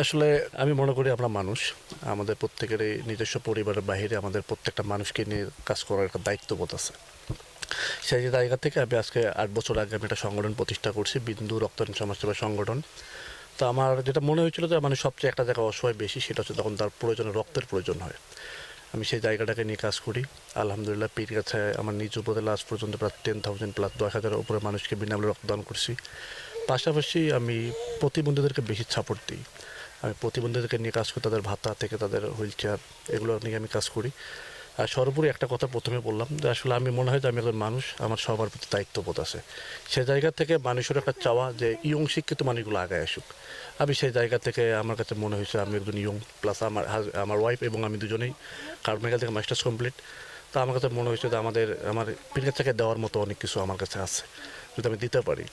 আসলে আমি মনে করি আমরা মানুষ, আমাদের প্রত্যেকেরই নিজস্ব পরিবারের বাইরে আমাদের প্রত্যেকটা মানুষকে নিয়ে কাজ করার একটা দায়িত্ববোধ আছে। সেই জায়গা থেকে আমি আজকে আট বছর আগে আমি একটা সংগঠন প্রতিষ্ঠা করছি, বিন্দু রক্তদান সমাজসেবা সংগঠন। তো আমার যেটা মনে হয়েছিল যে মানে সবচেয়ে একটা জায়গা অসহায় বেশি, সেটা হচ্ছে তখন তার প্রয়োজনে রক্তের প্রয়োজন হয়। আমি সেই জায়গাটাকে নিয়ে কাজ করি। আলহামদুলিল্লাহ পীর কাছে আমার নিজ উপজেলা লাস্ট পর্যন্ত প্রায় টেন থাউজেন্ড প্লাস দশ হাজারের উপরে মানুষকে বিনামূল্যে রক্তদান করছি। পাশাপাশি আমি প্রতিবন্ধীদেরকে বেশি সাপোর্ট দিই। আমি প্রতিবন্ধীদেরকে নিয়ে কাজ করি, তাদের ভাতা থেকে তাদের হুইল চেয়ার, এগুলো নিয়ে আমি কাজ করি। আর সর্বোপরি একটা কথা প্রথমে বললাম যে আসলে আমি মনে হয় যে আমি একজন মানুষ, আমার সবার প্রতি দায়িত্ববোধ আছে। সে জায়গা থেকে মানুষের একটা চাওয়া যে ইয়ং শিক্ষিত মানুষগুলো আগায় আসুক। আমি সেই জায়গা থেকে আমার কাছে মনে হয়েছে আমি একজন ইয়ং প্লাস আমার আমার ওয়াইফ এবং আমি দুজনেই কার্মেকাল থেকে মাস্টার্স কমপ্লিট তো আমার কাছে মনে হয়েছে যে আমাদের, আমার পীরের থেকে দেওয়ার মতো অনেক কিছু আমার কাছে আছে, যদি আমি দিতে পারি।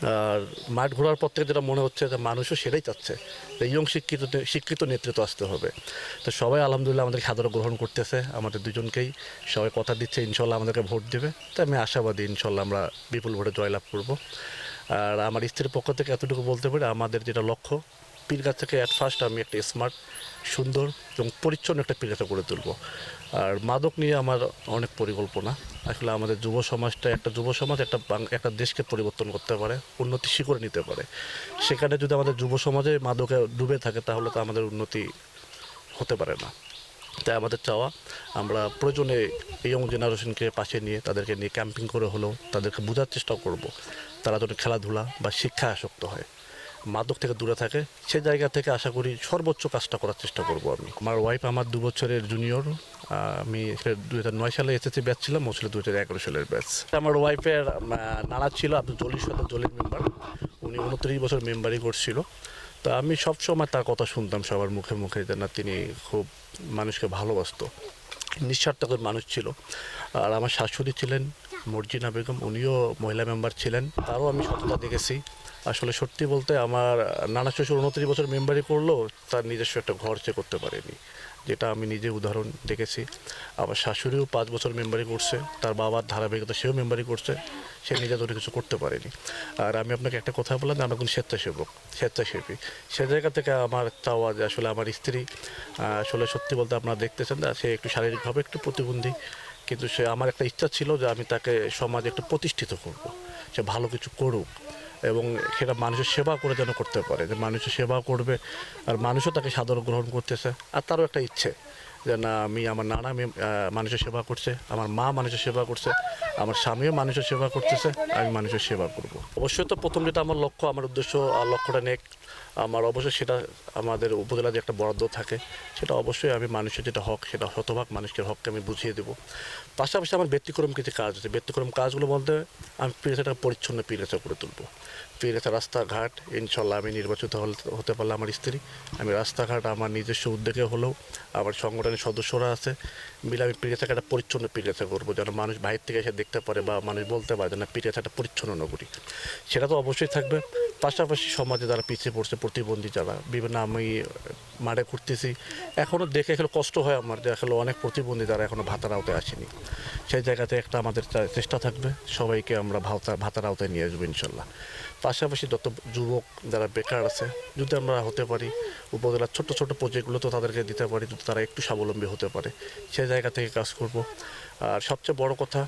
আর মাঠ ঘোরার পর থেকে যেটা মনে হচ্ছে যে মানুষও সেটাই চাচ্ছে যে ইয়ং শিক্ষিত শিক্ষিত নেতৃত্ব আসতে হবে। তো সবাই আলহামদুলিল্লাহ আমাদের খাদর গ্রহণ করতেছে, আমাদের দুজনকেই। সবাই কথা দিচ্ছে, ইনশাল্লাহ আমাদেরকে ভোট দেবে। তো আমি আশাবাদী ইনশাল্লাহ আমরা বিপুল ভোটে জয়লাভ করব। আর আমার স্ত্রীর পক্ষ থেকে এতটুকু বলতে পারি, আমাদের যেটা লক্ষ্য পীরগাছ থেকে অ্যাট ফার্স্ট আমি একটা স্মার্ট সুন্দর এবং পরিচ্ছন্ন একটা পীরগাছা করে তুলব। আর মাদক নিয়ে আমার অনেক পরিকল্পনা। আসলে আমাদের যুব সমাজটা একটা যুব সমাজ, একটা একটা দেশকে পরিবর্তন করতে পারে, উন্নতি শিখরে নিতে পারে। সেখানে যদি আমাদের যুব সমাজে মাদকে ডুবে থাকে, তাহলে তো আমাদের উন্নতি হতে পারে না। তাই আমাদের চাওয়া, আমরা প্রয়োজনে ইয়ং জেনারেশনকে পাশে নিয়ে, তাদেরকে নিয়ে ক্যাম্পিং করে হলেও তাদেরকে বোঝার চেষ্টা করব। তারা যেন খেলাধুলা বা শিক্ষা আসক্ত হয়। মাদক থেকে দূরে থাকে, সে জায়গা থেকে আশা করি সর্বোচ্চ কাজটা করার চেষ্টা করব আমি। আমার ওয়াইফ আমার দু বছরের জুনিয়র আমি দু হাজার নয় সালে এসেছি ব্যাচ ছিলাম, ও ছিল দু হাজার এগারো সালের ব্যাচ আমার ওয়াইফের নানা ছিল, আব্দুল জলির সাথে জলির মেম্বার উনি উনত্রিশ বছর মেম্বারই করছিল। তা আমি সবসময় তার কথা শুনতাম, সবার মুখে মুখে যে না, তিনি খুব মানুষকে ভালোবাসতো। নিঃস্বার্থ করে মানুষ ছিল। আর আমার শাশুড়ি ছিলেন মর্জিনা বেগম, উনিও মহিলা মেম্বার ছিলেন। তারও আমি সততা দেখেছি। আসলে সত্যি বলতে আমার, নানা শ্বশুর উনত্রিশ বছর মেম্বারি করলেও তার নিজস্ব একটা ঘর সে করতে পারেনি, যেটা আমি নিজে উদাহরণ দেখেছি। আমার শাশুড়িও পাঁচ বছর মেম্বারি করছে, তার বাবার ধারাবাহিকতা সেও মেম্বারি করছে, সে নিজে ধরে কিছু করতে পারেনি। আর আমি আপনাকে একটা কথা বললাম যে আমি একজন স্বেচ্ছাসেবক, স্বেচ্ছাসেবী। সে জায়গা থেকে আমার চাওয়া যে আসলে আমার স্ত্রী আসলে সত্যি বলতে আপনারা দেখতেছেন না, সে একটু শারীরিকভাবে একটু প্রতিবন্ধী কিন্তু সে আমার একটা ইচ্ছা ছিল যে আমি তাকে সমাজে একটু প্রতিষ্ঠিত করব। সে ভালো কিছু করুক এবং সেটা মানুষের সেবা করে যেন করতে পারে। যে মানুষের সেবা করবে আর মানুষও তাকে সাদর গ্রহণ করতেছে। আর তারও একটা ইচ্ছে যে না, আমি আমার নানা মানুষের সেবা করছে, আমার মা মানুষের সেবা করছে, আমার স্বামীও মানুষের সেবা করতেছে, আমি মানুষের সেবা করব। অবশ্যই তো প্রথম যেটা আমার লক্ষ্য, আমার উদ্দেশ্য লক্ষ্যটা নেক। আমার অবশ্যই সেটা আমাদের উপজেলা যে একটা বরাদ্দ থাকে, সেটা অবশ্যই আমি মানুষের যেটা হক, সেটা শতভাগ মানুষের হককে আমি বুঝিয়ে দেবো। পাশাপাশি আমার ব্যতিক্রম কিছু কাজ আছে। ব্যতিক্রম কাজগুলো বলতে আমি পিড়েছাটা পরিচ্ছন্ন পিড়েছা করে তুলবো। পিড়েছা রাস্তাঘাট, ইনশাল্লাহ আমি নির্বাচিত হল- হতে পারলে আমার স্ত্রী। আমি রাস্তাঘাট আমার নিজস্ব উদ্যোগে হলেও আমার সংগঠনের সদস্যরা আছে। মিলে আমি পিড়েছাকে একটা পরিচ্ছন্ন পিড়েছা করব। যেন মানুষ বাইরে থেকে এসে দেখতে পারে বা মানুষ বলতে পারে যে না পিড়েছাটা পরিচ্ছন্ন নগরী। সেটা তো অবশ্যই থাকবে। পাশাপাশি সমাজে যারা পিছিয়ে পড়ছে, প্রতিবন্ধী যারা, বিভিন্ন আমি মাঠে ঘুরতেছি এখনও দেখে এখানে কষ্ট হয় আমার যে আসলে অনেক প্রতিবন্ধী যারা এখনও ভাতার আওতায় আসেনি। সেই জায়গাতে একটা আমাদের চেষ্টা থাকবে, সবাইকে আমরা ভাতা, ভাতার আওতায় নিয়ে আসব ইনশাল্লাহ। পাশাপাশি যত যুবক যারা বেকার আছে, যদি আমরা হতে পারি, উপজেলার ছোট ছোট প্রজেক্টগুলো তো তাদেরকে দিতে পারি, যদি তারা একটু স্বাবলম্বী হতে পারে, সেই জায়গা থেকে কাজ করব। আর সবচেয়ে বড় কথা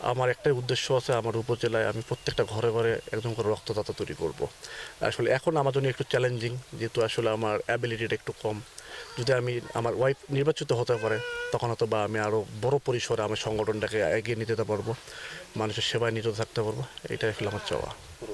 আমার একটাই উদ্দেশ্য আছে আমার উপজেলায় আমি প্রত্যেকটা ঘরে ঘরে একদম করে রক্তদাতা তৈরি করব। আসলে এখন আমার জন্য একটু চ্যালেঞ্জিং যেহেতু আসলে আমার অ্যাবিলিটিটা একটু কম। যদি আমি আমার ওয়াইফ নির্বাচিত হতে পারে, তখন হয়তো বা আমি আরও বড় পরিসরে আমার সংগঠনটাকে এগিয়ে নিতে পারব, মানুষের সেবায় নিতে থাকতে পারব, এটাই আসলে আমার চাওয়া।